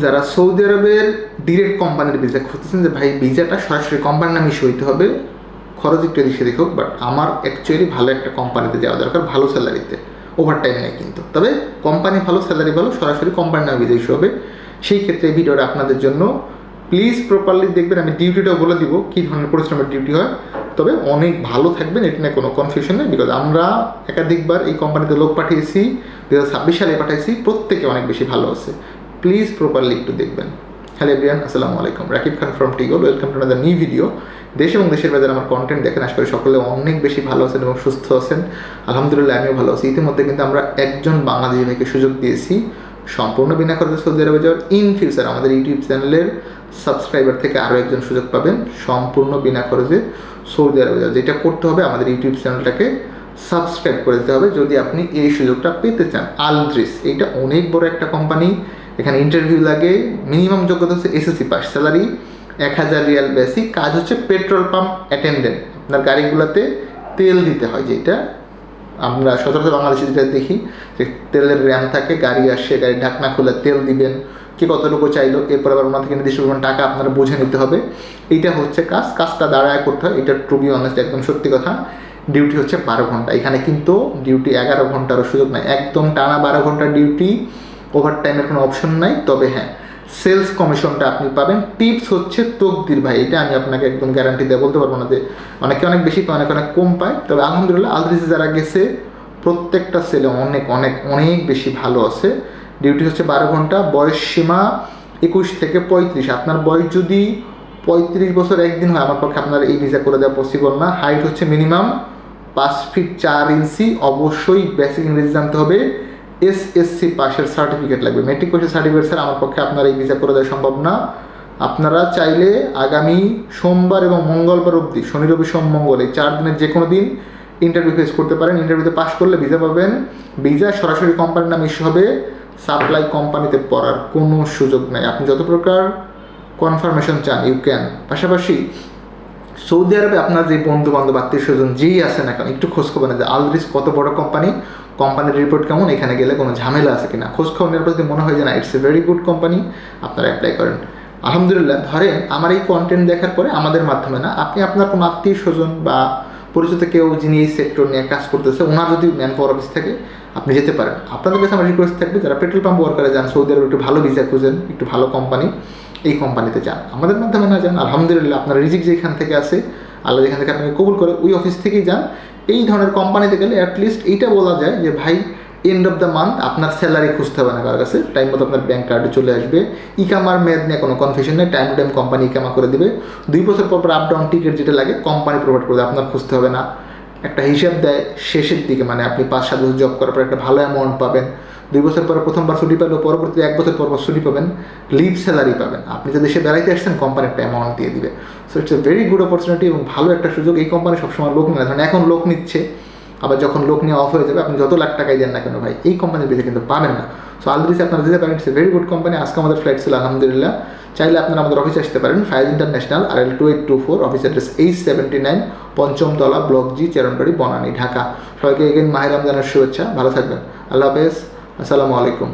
যারা সৌদি আরবের ডিরেক্ট কোম্পানির ভিসা খুঁজতেছেন যে, ভাই ভিসাটা সরাসরি কোম্পানির নামে ইস্যু হইতে হবে। খরচ একটু এদিকে দেখুক বাট আমার অ্যাকচুয়ালি ভালো একটা কোম্পানিতে যাওয়া দরকার, ভালো স্যালারিতে ওভার টাইম নেই কিন্তু। তবে কোম্পানি ভালো স্যালারি ভালো, সরাসরি কোম্পানির নামে ভিসা ইস্যু হবে। সেই ক্ষেত্রে ভিডিওটা আপনাদের জন্য। প্লিজ প্রপারলি দেখবেন, আমি ডিউটিটাও বলে দিব, কী ধরনের পরিশ্রমের ডিউটি হয়। তবে অনেক ভালো থাকবেন, এটা নিয়ে কোনো কনফিউশন নেই বিকজ আমরা একাধিকবার এই কোম্পানিতে লোক পাঠিয়েছি দু হাজার ছাব্বিশ সালে পাঠিয়েছি, প্রত্যেকে অনেক বেশি ভালো আছে। প্লিজ প্রপারলি একটু দেখবেন। হ্যালো এভরিয়ান আসসালামু আলাইকুম। Rakib Khan from টিগল welcome to another new video দেশ এবং দেশের বাজারে আমার কন্টেন্ট দেখেন, আশা করি সকলে অনেক বেশি ভালো আছেন এবং সুস্থ আছেন। আলহামদুলিল্লাহ, আমিও ভালো আছি। ইতিমধ্যে কিন্তু আমরা একজন বাংলাদেশি ভাইকে সুযোগ দিয়েছি। সম্পূর্ণ বিনা খরচে সৌদি আরবে যাওয়ার ইন ফিউচার আমাদের ইউটিউব চ্যানেলের সাবস্ক্রাইবার থেকে আরও একজন সুযোগ পাবেন। সম্পূর্ণ বিনা খরচে সৌদি আরবে যাওয়ার। যেটা করতে হবে, আমাদের ইউটিউব চ্যানেলটাকে সাবস্ক্রাইব করে দিতে হবে। যদি আপনি এই সুযোগটা পেতে চান আলদ্রিস এইটা অনেক বড় একটা কোম্পানি এখানে ইন্টারভিউ লাগে মিনিমাম যোগ্যতা হচ্ছে এসএসসি পাস স্যালারি এক হাজার রিয়াল বেসিক কাজ হচ্ছে পেট্রোল পাম্প অ্যাটেন্ডেন্ট আপনার গাড়িগুলোতে তেল দিতে হয় যেটা আমরা সচরাচর বাংলাদেশে যেটা দেখি, যে তেলের র্যাম থাকে, গাড়ি আসে, গাড়ির ঢাকনা খুলে, তেল দিবেন, কে কতটুকু চাইলো, এরপর আবার ওনার থেকে নির্দিষ্ট পরিমাণ টাকা আপনারা বুঝে নিতে হবে। এইটা হচ্ছে কাজ, কাজটা দাঁড়ায় করতে হয়, এটা টু বি অনেস্ট একদম সত্যি কথা ডিউটি হচ্ছে বারো ঘণ্টা, এখানে কিন্তু ডিউটি এগারো ঘন্টারও সুযোগ নাই, একদম টানা বারো ঘণ্টা ডিউটি ওভার টাইমের কোনো অপশন নাই, তবে হ্যাঁ সেলস কমিশনটা আপনি পাবেন। টিপস হচ্ছে তকদির ভাই, এটা আমি আপনাকে একদম গ্যারান্টি দিয়ে বলতে পারব না যে অনেকে অনেক বেশি পায়, অনেক অনেক কম পায়। তবে আলহামদুলিল্লাহ আলদ্রিসে যারা গেছে, প্রত্যেকটা সেলে অনেক অনেক অনেক বেশি ভালো আছে। ডিউটি হচ্ছে বারো ঘণ্টা, বয়স সীমা একুশ থেকে পঁয়ত্রিশ। আপনার বয়স যদি পঁয়ত্রিশ বছর একদিন হয়, আমার পক্ষে আপনার এই ভিসা করে দেওয়া পসিবল না। হাইট হচ্ছে মিনিমাম পাঁচ ফিট চার ইঞ্চি অবশ্যই বেসিক ইংরেজি জানতে হবে। এস এসসি পাশের সার্টিফিকেট লাগবে। মেট্রিক পাশের সার্টিফিকেট স্যার আমার পক্ষে আপনার এই ভিসা করে দেওয়া সম্ভব না। আপনারা চাইলে আগামী সোমবার এবং মঙ্গলবার অবধি, শনি, রবি, সোম, মঙ্গল, এই চার দিনের যে কোনো দিন ইন্টারভিউ ফেস করতে পারেন। ইন্টারভিউতে পাশ করলে ভিসা পাবেন। ভিসা সরাসরি কোম্পানির নাম ইস্যু হবে। সাপ্লাই কোম্পানিতে পড়ার কোনো সুযোগ নেই। আপনি যত প্রকার কনফার্মেশন চান ইউ ক্যান পাশাপাশি সৌদি আরবে আপনার যে বন্ধু বান্ধব আত্মীয় স্বজন যেই আছে না কেন একটু খোঁজ খবর নেন যে আলদ্রিস কত বড় কোম্পানি কোম্পানির রিপোর্ট কেমন, এখানে গেলে কোনো ঝামেলা আছে কিনা। খোঁজ খবর নেওয়ার পর যদি মনে হয় যে না it's a very good company আপনারা অ্যাপ্লাই করেন। আলহামদুলিল্লাহ, ধরেন আমার এই কন্টেন্ট দেখার পরে আমাদের মাধ্যমে না, আপনি আপনার কোনো আত্মীয় স্বজন বা পরিচিত কেউ যিনি এই সেক্টর নিয়ে কাজ করতেছে, ওনার যদি ম্যান পাওয়ার অফিস থাকে, আপনি যেতে পারেন। আপনাদের কাছে আমার রিকোয়েস্ট থাকবে, যারা পেট্রোল পাম্প ওয়ার্কারে যান, সৌদি আরবে একটু ভালো ভিসা খুঁজেন, একটু ভালো কোম্পানি এই কোম্পানিতে যান। আমাদের মাধ্যমে না যান, আলহামদুলিল্লাহ আপনার রিজিক যেখান থেকে আসে আল্লাহ যেখান থেকে আপনাকে কবুল করে, ওই অফিস থেকেই যান। এই ধরনের কোম্পানিতে গেলে অ্যাটলিস্ট এইটা বলা যায় যে, ভাই এন্ড অফ দ্য মান্থ আপনার স্যালারি খুঁজতে হবে না কারোর কাছে। টাইম মতো আপনার ব্যাঙ্ক কার্ডে চলে আসবে। ইকামার মেয়াদ নিয়ে কোনো কনফিউশন নেই। টাইম টু টাইম কোম্পানি ইকামা করে দিবে। দুই বছর পর পর আপ ডাউন টিকিট যেটা লাগে কোম্পানি প্রোভাইড করে দেবে আপনার খুঁজতে হবে না। একটা হিসাব দেয়, শেষের দিকে মানে আপনি পাঁচ সাত বছর জব করার পর একটা ভালো অ্যামাউন্ট পাবেন। দুই বছর পরে প্রথমবার ছুটি পেলেও পরবর্তী এক বছর পর পর ছুটি পাবেন লিভ স্যালারি পাবেন। আপনি যে দেশে বেড়াইতে আসছেন কোম্পানি একটা অ্যামাউন্ট দিয়ে দিবে। So it's a very good opportunity এবং ভালো একটা সুযোগ। এই কোম্পানি সবসময় লোক নেয়। ধরেন এখন লোক নিচ্ছে, আবার যখন লোক নিয়ে অফ হয়ে যাবে, আপনি যত লাখ টাকাই দেন না কেন ভাই, এই কোম্পানির বেঁচে কিন্তু পাবেন না। সো আলদ্রিসে আপনারা যেতে পারেন it's a very good company আজকে আমাদের ফ্লাইট ছিল, আলহামদুলিল্লাহ। চাইলে আপনারা আমাদের অফিসে আসতে পারেন। Five international R L two eight two four office address eight seventy nine পঞ্চমতলা block G Chairmanbari Banani Dhaka সবাইকে এগেন মাহের রমজানের শুভেচ্ছা। ভালো থাকবেন। আল্লাহ হাফেজ। আসসালামু আলাইকুম।